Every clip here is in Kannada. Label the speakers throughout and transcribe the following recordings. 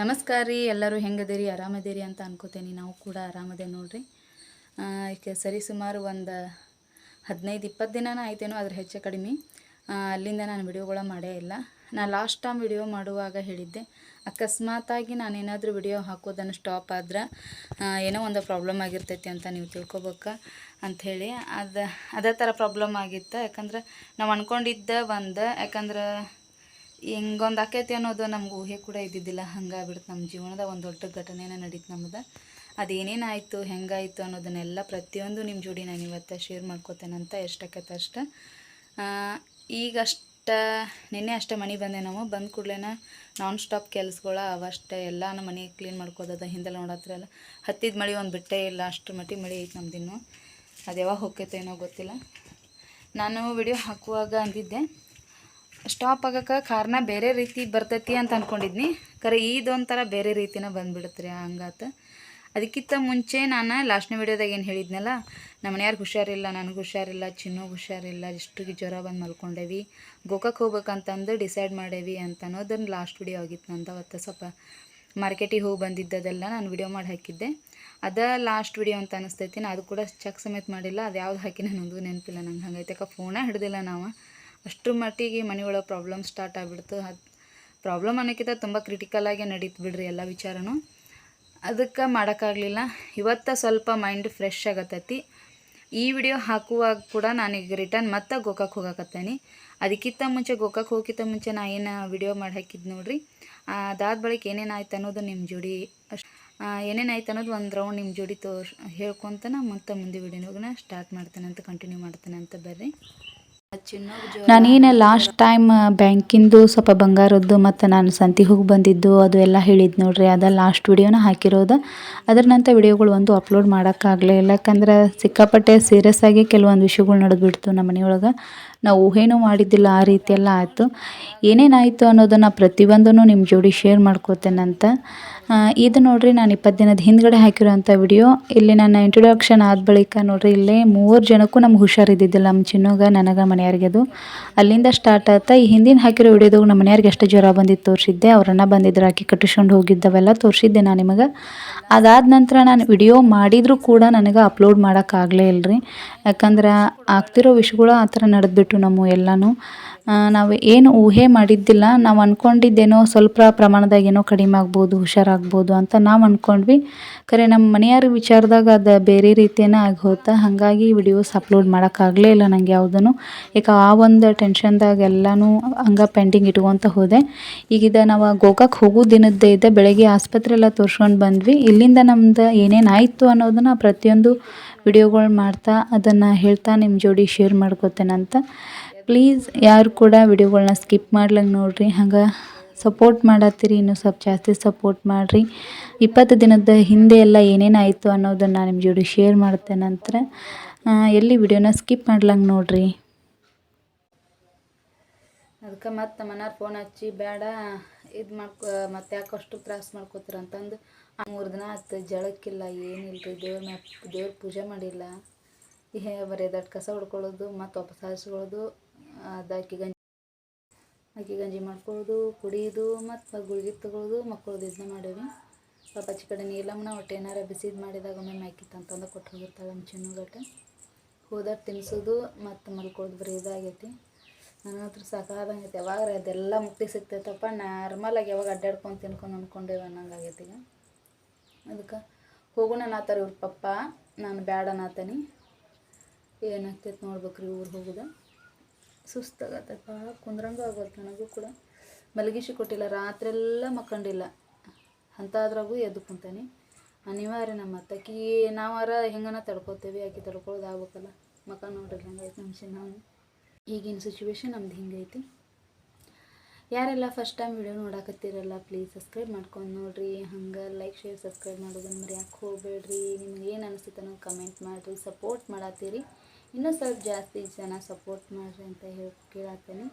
Speaker 1: ನಮಸ್ಕಾರ ರೀ ಎಲ್ಲರೂ ಹೆಂಗದಿರಿ, ಆರಾಮದಿರಿ ಅಂತ ಅನ್ಕೋತೀನಿ. ನಾವು ಕೂಡ ಆರಾಮದೆ ನೋಡ್ರಿ. ಈಗ ಸರಿ ಸುಮಾರು ಒಂದು ಹದಿನೈದು ಇಪ್ಪತ್ತು ದಿನಾನ ಆಯ್ತೇನೋ ಅದ್ರ ಹೆಚ್ಚು ಕಡಿಮೆ. ಅಲ್ಲಿಂದ ನಾನು ವಿಡಿಯೋಗಳ ಮಾಡೇ ಇಲ್ಲ. ನಾನು ಲಾಸ್ಟ್ ಟೈಮ್ ವಿಡಿಯೋ ಮಾಡುವಾಗ ಹೇಳಿದ್ದೆ. ಅಕಸ್ಮಾತಾಗಿ ನಾನೇನಾದರೂ ವಿಡಿಯೋ ಹಾಕೋದನ್ನು ಸ್ಟಾಪ್ ಆದ್ರೆ ಏನೋ ಒಂದು ಪ್ರಾಬ್ಲಮ್ ಆಗಿರ್ತೈತಿ ಅಂತ ನೀವು ತಿಳ್ಕೊಬೇಕ ಅಂಥೇಳಿ ಅದು, ಅದೇ ಥರ ಪ್ರಾಬ್ಲಮ್ ಆಗಿತ್ತು. ಯಾಕಂದ್ರೆ ನಾವು ಅಂದ್ಕೊಂಡಿದ್ದ ಒಂದು, ಯಾಕಂದ್ರೆ ಹಿಂಗೊಂದು ಆಕೈತಿ ಅನ್ನೋದು ನಮ್ಗೆ ಊಹೆ ಕೂಡ ಇದ್ದಿದ್ದಿಲ್ಲ. ಹಂಗಾಗ್ಬಿಡ್ತು ನಮ್ಮ ಜೀವನದ ಒಂದು ದೊಡ್ಡ ಘಟನೆನ ನಡೀತು ನಮ್ದು. ಅದೇನೇನಾಯಿತು ಹೆಂಗಾಯಿತು ಅನ್ನೋದನ್ನೆಲ್ಲ ಪ್ರತಿಯೊಂದು ನಿಮ್ಮ ಜೋಡಿ ನಾನು ಇವತ್ತು ಶೇರ್ ಮಾಡ್ಕೋತೇನಂತ ಎಷ್ಟಾಕೈತೆ ಅಷ್ಟು ಈಗಷ್ಟ ನಿನ್ನೆ ಅಷ್ಟೇ ಮನೆ ಬಂದೆ ನಾವು. ಬಂದ ಕೂಡಲೇ ನಾನ್ ಸ್ಟಾಪ್ ಕೆಲಸಗಳ ಅವಷ್ಟೇ ಎಲ್ಲ ಮನೆ ಕ್ಲೀನ್ ಮಾಡ್ಕೋದದ. ಹಿಂದೆಲ್ಲ ನೋಡತ್ರಲ್ಲ ಹತ್ತಿದ ಮಳೆ ಒಂದು ಬಿಟ್ಟೇ ಇಲ್ಲ. ಅಷ್ಟು ಮಟ್ಟಿ ಮಳೆ ಐತೆ ನಮ್ದಿನ್ನು ಅದು ಯಾವಾಗ ಹೋಗ್ತೈತೆ ಏನೋ ಗೊತ್ತಿಲ್ಲ. ನಾನು ವಿಡಿಯೋ ಹಾಕುವಾಗ ಅಂದಿದ್ದೆ. ಸ್ಟಾಪ್ ಆಗಕ್ಕೆ ಕಾರಣ ಬೇರೆ ರೀತಿ ಬರ್ತೈತಿ ಅಂತ ಅಂದ್ಕೊಂಡಿದ್ನಿ ಖರೆ ಇದೊಂಥರ ಬೇರೆ ರೀತಿನ ಬಂದ್ಬಿಡುತ್ತೆ ರೀ ಹಂಗಾತ. ಅದಕ್ಕಿಂತ ಮುಂಚೆ ನಾನು ಲಾಸ್ಟ್ನೇ ವಿಡಿಯೋದಾಗ ಏನು ಹೇಳಿದ್ನಲ್ಲ, ನಮ್ಮ ಮನೆಯಾರ್ಗೆ ಹುಷಾರಿಲ್ಲ, ನನಗೆ ಹುಷಾರಿಲ್ಲ ಚಿನ್ನೋಗೆ ಹುಷಾರಿಲ್ಲ, ಇಷ್ಟಿಗೆ ಜ್ವರ ಬಂದು ಮಲ್ಕೊಂಡೇವಿ. ಗೋಕಾಕ್ ಹೋಗ್ಬೇಕಂತಂದು ಡಿಸೈಡ್ ಮಾಡೇವಿ ಅಂತ ಅನ್ನೋದನ್ನು ಲಾಸ್ಟ್ ವಿಡಿಯೋ ಆಗಿತ್ತು ನಂದು. ಅವತ್ತು ಸ್ವಲ್ಪ ಮಾರ್ಕೆಟಿಗೆ ಹೋಗಿ ಬಂದಿದ್ದದೆಲ್ಲ ನಾನು ವಿಡಿಯೋ ಮಾಡಿ ಹಾಕಿದ್ದೆ. ಅದ ಲಾಸ್ಟ್ ವಿಡಿಯೋ ಅಂತ ಅನಿಸ್ತೈತಿ ನಾನು ಅದು ಕೂಡ ಚೆಕ್ ಸಮೇತ ಮಾಡಿಲ್ಲ ಅದು ಯಾವ್ದು ಹಾಕಿ ನನಗೊಂದು ನೆನಪಿಲ್ಲ ನಂಗೆ. ಹಂಗೈತೆ ಯಾಕೆ ಫೋನೇ ಹಿಡ್ದಿಲ್ಲ ನಾವು. ಅಷ್ಟ್ರ ಮಟ್ಟಿಗೆ ಮನೆಯೊಳಗೆ ಪ್ರಾಬ್ಲಮ್ ಸ್ಟಾರ್ಟ್ ಆಗಿಬಿಡ್ತು. ಅದು ಪ್ರಾಬ್ಲಮ್ ಅನ್ನೋಕ್ಕಿಂತ ತುಂಬ ಕ್ರಿಟಿಕಲಾಗಿ ನಡೀತು ಬಿಡ್ರಿ ಎಲ್ಲ ವಿಚಾರನೂ. ಅದಕ್ಕೆ ಮಾಡೋಕ್ಕಾಗಲಿಲ್ಲ. ಇವತ್ತು ಸ್ವಲ್ಪ ಮೈಂಡ್ ಫ್ರೆಶ್ ಆಗತ್ತೈತಿ. ಈ ವಿಡಿಯೋ ಹಾಕುವಾಗ ಕೂಡ ನಾನೀಗ ರಿಟರ್ನ್ ಮತ್ತೆ ಗೋಕಾಕ್ ಹೋಗಕತ್ತೇನೆ. ಅದಕ್ಕಿಂತ ಮುಂಚೆ ಗೋಕಾಕ್ ಹೋಗಿಂತ ಮುಂಚೆ ನಾ ಏನು ವಿಡಿಯೋ ಮಾಡಿ ಹಾಕಿದ್ದು ನೋಡ್ರಿ. ಅದಾದ ಬಳಿಕ ಏನೇನಾಯ್ತು ಅನ್ನೋದು ನಿಮ್ಮ ಜೋಡಿ ಏನೇನು ಏನೇನಾಯ್ತು ಅನ್ನೋದು ಒಂದು ರೌಂಡ್ ನಿಮ್ಮ ಜೋಡಿ ತೋರ್ ಹೇಳ್ಕೊತನ ಮತ್ತೆ ಮುಂದೆ ವಿಡಿಯೋನ ಸ್ಟಾರ್ಟ್ ಮಾಡ್ತೇನೆ ಅಂತ ಕಂಟಿನ್ಯೂ ಮಾಡ್ತೇನೆ ಅಂತ ಬರ್ರಿ. ನಾನೇನು ಲಾಸ್ಟ್ ಟೈಮ್ ಬ್ಯಾಂಕಿಂದು ಸ್ವಲ್ಪ ಬಂಗಾರದ್ದು ಮತ್ತು ನಾನು ಸಂತಿಗೆ ಹೋಗಿ ಬಂದಿದ್ದು ಅದು ಎಲ್ಲ ಹೇಳಿದ್ದು ನೋಡ್ರಿ ಅದ ಲಾಸ್ಟ್ ವಿಡಿಯೋನ ಹಾಕಿರೋದು. ಅದರ ನಂತರ ವಿಡಿಯೋಗಳು ಒಂದು ಅಪ್ಲೋಡ್ ಮಾಡೋಕ್ಕಾಗಲೇ ಇಲ್ಲ. ಯಾಕಂದ್ರೆ ಸಿಕ್ಕಾಪಟ್ಟೆ ಸೀರಿಯಸ್ ಆಗಿ ಕೆಲವೊಂದು ವಿಷಯಗಳು ನಡೆದ್ಬಿಡ್ತು ನಮ್ಮ ಮನೆಯೊಳಗೆ. ನಾವು ಊಹೆನೂ ಮಾಡಿದ್ದಿಲ್ಲ ಆ ರೀತಿ ಆಯಿತು. ಏನೇನಾಯಿತು ಅನ್ನೋದನ್ನು ಪ್ರತಿಯೊಂದನ್ನು ನಿಮ್ಮ ಜೋಡಿ ಶೇರ್ ಮಾಡ್ಕೋತೇನಂತ. ಆ, ಇದು ನೋಡ್ರಿ, ನಾನು ಇಪ್ಪತ್ತು ದಿನದ ಹಿಂದ್ಗಡೆ ಹಾಕಿರೋಂಥ ವಿಡಿಯೋ. ಇಲ್ಲಿ ನನ್ನ ಇಂಟ್ರೊಡಕ್ಷನ್ ಆದ ಬಳಿಕ ನೋಡ್ರಿ, ಇಲ್ಲೇ ಮೂರು ಜನಕ್ಕೂ ನಮ್ಗೆ ಹುಷಾರಿದ್ದಿದ್ದಿಲ್ಲ ನಮ್ಮ ಚಿನ್ನೋಗ, ನನಗೆ ಮನೆಯವ್ರಿಗೆ ಅದು ಅಲ್ಲಿಂದ ಸ್ಟಾರ್ಟ್ ಆಯ್ತಾ ಈ ಹಿಂದಿನ ಹಾಕಿರೋ ವಿಡಿಯೋದಾಗ ನಮ್ಮ ಮನೆಯವ್ರಿಗೆ ಎಷ್ಟು ಜ್ವರ ಬಂದಿದ್ದು ತೋರಿಸಿದ್ದೆ. ಅವರನ್ನ ಬಂದಿದ್ರು ಹಾಕಿ ಕಟ್ಟಿಸ್ಕೊಂಡು ಹೋಗಿದ್ದವೆಲ್ಲ ತೋರಿಸಿದ್ದೆ ನಾನು ನಿಮಗೆ. ಅದಾದ ನಂತರ ನಾನು ವಿಡಿಯೋ ಮಾಡಿದರೂ ಕೂಡ ನನಗೆ ಅಪ್ಲೋಡ್ ಮಾಡೋಕ್ಕಾಗಲೇ ಇಲ್ಲರಿ ಯಾಕಂದ್ರೆ ಆಗ್ತಿರೋ ವಿಷಯಗಳು ಆ ಥರ ನಡೆದ್ಬಿಟ್ಟು ನಮ್ಮ ಎಲ್ಲನೂ. ನಾವು ಏನು ಊಹೆ ಮಾಡಿದ್ದಿಲ್ಲ, ನಾವು ಅಂದ್ಕೊಂಡಿದ್ದೇನೋ ಸ್ವಲ್ಪ ಪ್ರಮಾಣದಾಗ ಏನೋ ಕಡಿಮೆ ಆಗ್ಬೋದು, ಹುಷಾರಾಗ್ಬೋದು ಅಂತ ನಾವು ಅಂದ್ಕೊಂಡ್ವಿ ಖರೆ, ನಮ್ಮ ಮನೆಯವ್ರ ವಿಚಾರದಾಗ ಅದು ಬೇರೆ ರೀತಿಯೇ ಆಗಿ ಹಾಗಾಗಿ ವಿಡಿಯೋಸ್ ಅಪ್ಲೋಡ್ ಮಾಡೋಕ್ಕಾಗಲೇ ಇಲ್ಲ ನನಗೆ ಯಾವುದೂ ಈಗ ಆ ಒಂದು ಟೆನ್ಷನ್ದಾಗ ಎಲ್ಲನೂ ಹಂಗೆ ಪೆಂಡಿಂಗ್ ಇಟ್ಕೊತ ಹೋದೆ. ಈಗ ಇದು ನಾವು ಗೋಕಾಕ್ ಹೋಗೋ ದಿನದ್ದೇ ಇದೆ ಬೆಳಗ್ಗೆ ಆಸ್ಪತ್ರೆ ಎಲ್ಲ ತೋರಿಸ್ಕೊಂಡು ಬಂದ್ವಿ. ಇಲ್ಲಿಂದ ನಮ್ದು ಏನೇನು ಆಯಿತು ಅನ್ನೋದನ್ನು ಪ್ರತಿಯೊಂದು ವಿಡಿಯೋಗಳು ಮಾಡ್ತಾ ಅದನ್ನು ಹೇಳ್ತಾ ನಿಮ್ಮ ಜೋಡಿ ಶೇರ್ ಮಾಡ್ಕೋತೇನಂತ. ಪ್ಲೀಸ್ ಯಾರು ಕೂಡ ವಿಡಿಯೋಗಳನ್ನ ಸ್ಕಿಪ್ ಮಾಡ್ಲಂಗೆ ನೋಡ್ರಿ. ಹಂಗೆ ಸಪೋರ್ಟ್ ಮಾಡತ್ತೀರಿ, ಇನ್ನೂ ಸ್ವಲ್ಪ ಜಾಸ್ತಿ ಸಪೋರ್ಟ್ ಮಾಡಿರಿ. ಇಪ್ಪತ್ತು ದಿನದ ಹಿಂದೆ ಎಲ್ಲ ಏನೇನಾಯಿತು ಅನ್ನೋದನ್ನು ನಿಮ್ಮ ಜೋಡಿ ಶೇರ್ ಮಾಡ್ತೇನೆ ನಂತರ ಎಲ್ಲಿ ವಿಡಿಯೋನ ಸ್ಕಿಪ್ ಮಾಡ್ಲಂಗೆ ನೋಡ್ರಿ. ಅದಕ್ಕೆ ಮತ್ತೆ ಮನೆಯವ್ರು ಫೋನ್ ಹಚ್ಚಿ ಬೇಡ ಇದು ಮಾಡ್ಕೊ, ಮತ್ತೆ ಯಾಕೆ ಅಷ್ಟು ತ್ರಾಸ ಮಾಡ್ಕೋತೀರ? ಅಂತಂದು ಮೂರು ದಿನ ಆಯ್ತು ಜಳಕ್ಕಿಲ್ಲ ಏನಿಲ್ಲ ರೀ ದೇವ್ರ ಮ್ಯಾಪ್, ದೇವ್ರ ಪೂಜೆ ಮಾಡಿಲ್ಲ. ಬರೀ ದಟ್ ಕಸ ಹೊಡ್ಕೊಳ್ಳೋದು, ಮತ್ತು ವಾಪಸ್ ಹಾರಿಸ್ಕೊಳ್ಳೋದು ಅದು ಅಕ್ಕಿ ಗಂಜಿ ಅಕ್ಕಿ ಗಂಜಿ ಮಾಡ್ಕೊಳ್ಳೋದು ಕುಡಿಯೋದು, ಮತ್ತು ಗುಳಿಗೆ ತಗೊಳ್ಳೋದು ಮಕ್ಕಳದು ಇದನ್ನ ಮಾಡೇವಿ. ಪಾಪ ಚಿಕಡೆ ಕಡೆ ನೀಲಮ್ಮನ ಒಟ್ಟು ಏನಾರ ಬಿಸಿದು ಮಾಡಿದಾಗ ಒಮ್ಮೆ ಮ್ಯಾಕಿತ್ತಂತಂದು ತಂತಂದು ಕೊಟ್ಟು ಹೋಗಿರ್ತಾಳೆ ನಮ್ಮ ಚಿನ್ನಗಟ್ಟೆ ಹೋದಾಗ ತಿನ್ನಿಸೋದು ಮತ್ತು ಮಲ್ಕೊಳ್ಳೋದು ಬರೀ ಇದಾಗೈತಿ. ನನ್ನ ಹತ್ರ ಸಾಕಾದಂಗೈತೆ. ಯಾವಾಗ ಅದೆಲ್ಲ ಮುಕ್ತಿ ಸಿಗ್ತೈತಪ್ಪ. ನಾರ್ಮಲಾಗಿ ಯಾವಾಗ ಅಡ್ಡಾಡ್ಕೊಂಡು ತಿನ್ಕೊಂಡು ಅಂದ್ಕೊಂಡೇವೆ ಅನ್ನಂಗಾಗೈತಿ ಈಗ. ಅದಕ್ಕೆ ಹೋಗೋಣ ಅನ್ನತ್ತಾರ ಇವ್ರ ಪಪ್ಪ. ನಾನು ಬ್ಯಾಡ ನಾತನಿ. ಏನಾಗ್ತೈತೆ ನೋಡ್ಬೇಕ್ರಿ ಊರು ಹೋಗೋದು. ಸುಸ್ತಾಗತ್ತಪ್ಪ ಕುಂದ್ರಂಗೂ ಆಗೋಲ್ತು ನನಗೂ ಕೂಡ. ಮಲಗಿಸಿ ಕೊಟ್ಟಿಲ್ಲ ರಾತ್ರೆಲ್ಲ ಮಕ್ಕಂಡಿಲ್ಲ. ಅಂಥದ್ರಾಗೂ ಎದ್ದು ಕುಂತಾನೆ. ಅನಿವಾರ್ಯ ನಮ್ಮ ಅತ್ತಕಿ ನಾವಾರ ಹೆಂಗನ ತಡ್ಕೋತೇವೆ, ಆಕೆ ತಡ್ಕೊಳ್ಳೋದು ಆಗ್ಬೇಕಲ್ಲ. ಮಕ್ಕ ನೋಡ್ರಿ ಐದು ನಿಮಿಷ ನಾವು. ಈಗಿನ ಸಿಚುವೇಶನ್ ನಮ್ದು ಹಿಂಗೈತಿ ಯಾರೆಲ್ಲ ಫಸ್ಟ್ ಟೈಮ್ ವಿಡಿಯೋ ನೋಡಾಕತ್ತೀರಲ್ಲ ಪ್ಲೀಸ್ ಸಬ್ಸ್ಕ್ರೈಬ್ ಮಾಡ್ಕೊಂಡು ನೋಡ್ರಿ. ಹಂಗೆ ಲೈಕ್ ಶೇರ್ ಸಬ್ಸ್ಕ್ರೈಬ್ ಮಾಡೋದನ್ನು ಮರ್ಯಾಕೆ ಹೋಗ್ಬೇಡ್ರಿ. ನಿಮ್ಗೆ ಏನು ಅನಿಸುತ್ತೆ ಅನ್ನೋ ಕಮೆಂಟ್ ಮಾಡಿರಿ. ಸಪೋರ್ಟ್ ಮಾಡತ್ತೀರಿ ಇನ್ನೂ ಸ್ವಲ್ಪ ಜಾಸ್ತಿ ಜನ ಸಪೋರ್ಟ್ ಮಾಡಿರಿ ಅಂತ ಹೇಳಿ ಕೇಳತ್ತೇನೆ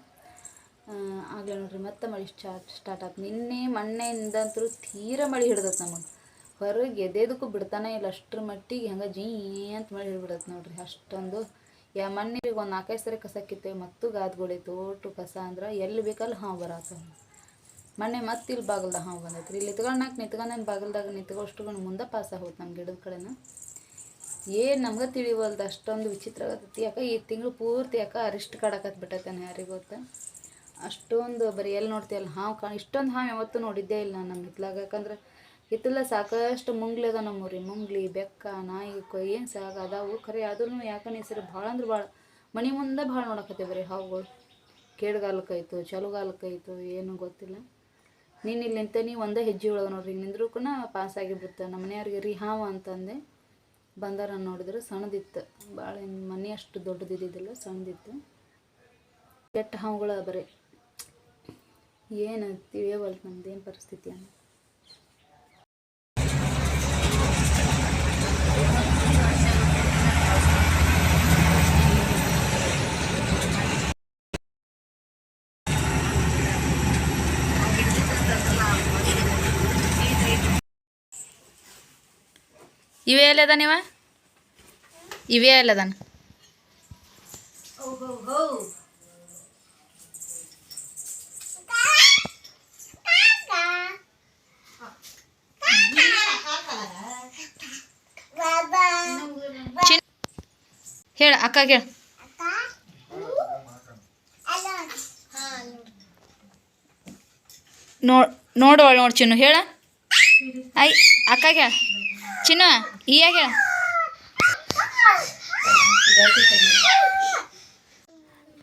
Speaker 1: ಆಗಲೇ ನೋಡ್ರಿ, ಮತ್ತೆ ಮಳೆ ಸ್ಟಾರ್ಟ್ ಸ್ಟಾರ್ಟ್ ಆಯ್ತು ನಿನ್ನೆ ಮೊನ್ನೆಯಿಂದಂತರೂ ತೀರ ಮಳೆ ಹಿಡ್ದತ್ ನಮಗೆ. ಹೊರಗೆ ಎದೆದಕ್ಕೂ ಬಿಡ್ತಾನೆ ಇಲ್ಲ, ಅಷ್ಟ್ರ ಮಟ್ಟಿಗೆ ಹಂಗೆ ಜೀ ಅಂತ ಮಳೆ ಹಿಡ್ಬಿಡತ್ತೆ ನೋಡ್ರಿ ಅಷ್ಟೊಂದು. ಯಾ ಮೊನ್ನೆ ಒಂದು ನಾಲ್ಕೈದು ಸರಿ ಕಸ ಕಿತ್ತೇವೆ ಮತ್ತು ಗಾದ್ಗೊಳಿ ಒಟ್ಟು ಕಸ ಅಂದ್ರೆ ಎಲ್ಲಿ ಬೇಕಲ್ಲಿ ಹಾಂ ಬರತ್ತೆ ಮೊನ್ನೆ ಮತ್ತೆ ಇಲ್ಲಿ ಬಾಗಲ್ದಾಗ ಹಾವು ರೀ ಇಲ್ಲಿ ನಿತ್ಕೊಂಡಾಕ ನಿತ್ಕೊಂಡೇನು ಬಾಗಲ್ದಾಗ ನಿತ್ಕೋಷ್ಟು ಮುಂದೆ ಪಾಸ್ ಆಗೋದು ನಮ್ಮ ಗಿಡದ ಕಡೆನ. ಏನು ನಮ್ಗೆ ತಿಳಿವಲ್ದು ಅಷ್ಟೊಂದು ವಿಚಿತ್ರ ಆಗತ್ತೈತಿ ಯಾಕೆ ಈ ತಿಂಗಳು ಪೂರ್ತಿ ಯಾಕೆ ಅರಿಷ್ಟು ಕಾಡಕತ್ ಬಿಟ್ಟೈತೆ ಯಾರಿಗೆ ಗೊತ್ತ? ಅಷ್ಟೊಂದು ಬರೀ ಎಲ್ಲಿ ನೋಡ್ತೀಯಲ್ಲ ಹಾವು ಕಾಣ, ಇಷ್ಟೊಂದು ಹಾವು ಯಾವತ್ತೂ ನೋಡಿದ್ದೇ ಇಲ್ಲ ನಮ್ಮ ಹಿತ್ಲಾಗ. ಯಾಕಂದ್ರೆ ಹಿತ್ತಲ ಸಾಕಷ್ಟು ಮುಂಗ್ಲಿ ಅದ ನಮ್ಮೂರಿ ಮುಂಗ್ಲಿ, ಬೆಕ್ಕ, ನಾಯಿ ಏನು ಸಾಗ ಅದಾವು. ಖರೆ ಆದ್ರೂ ಯಾಕನ ಹೆಸರು ಭಾಳ ಅಂದ್ರೆ ಭಾಳ, ಮನೆ ಮುಂದೆ ಭಾಳ ನೋಡಕತ್ತೇವೆ ಬರೀ ಹಾವುಗಳು. ಕೇಡ್ಗಾಲಕ್ಕಾಯ್ತು, ಚಲುಗಾಲಕ್ಕಾಯ್ತು, ಏನೂ ಗೊತ್ತಿಲ್ಲ. ನೀನು ಇಲ್ಲಿ ನಿಂತ ನೀ ಒಂದೇ ಹೆಜ್ಜೆ ಒಳಗೆ ನೋಡ್ರಿ. ನಿಂದ್ರೂ ಕೂಡ ಪಾಸ್ ಆಗಿಬಿಡ್ತ ನಮ್ಮ ಮನೆಯವ್ರಿಗೆ ರೀ ಹಾವು ಅಂತಂದೆ. ಬಂದಾರ ನೋಡಿದ್ರೆ ಸಣ್ಣದಿತ್ತು. ಭಾಳ ಮನೆ ಅಷ್ಟು ದೊಡ್ಡದಿದ್ದಿದ್ದಿಲ್ಲ, ಸಣ್ಣದಿತ್ತು. ಕೆಟ್ಟ ಹಾವುಗಳ ಬರೀ. ಏನು ತಿಳ್ಯವಲ್ತು ನಮ್ದು, ಏನು ಪರಿಸ್ಥಿತಿ ಅಂತ. ಇವೇ ಎಲ್ಲದ ನೀವ? ಇವೇ ಎಲ್ಲದನ ಹೇಳ, ಅಕ್ಕ ಹೇಳ ನೋಡ್ ನೋಡು ನೋಡು ಚಿನ್ನು, ಹೇಳ. ಐ, ಅಕ್ಕ ಹೇಳ ಚಿನ್ನು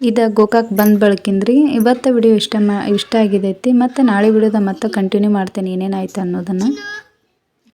Speaker 1: ಇದು ಗೋಕಾಕ್ ಬಂದ್ ಬಳಕಿಂದ್ರಿ. ಇವತ್ತು ವಿಡಿಯೋ ಇಷ್ಟ ಮಾ ಇಷ್ಟ ಆಗಿದೈತಿ. ಮತ್ತೆ ನಾಳೆ ವಿಡಿಯೋದ ಮತ್ತೆ ಕಂಟಿನ್ಯೂ ಮಾಡ್ತೇನೆ. ಏನೇನಾಯ್ತು ಅನ್ನೋದನ್ನು.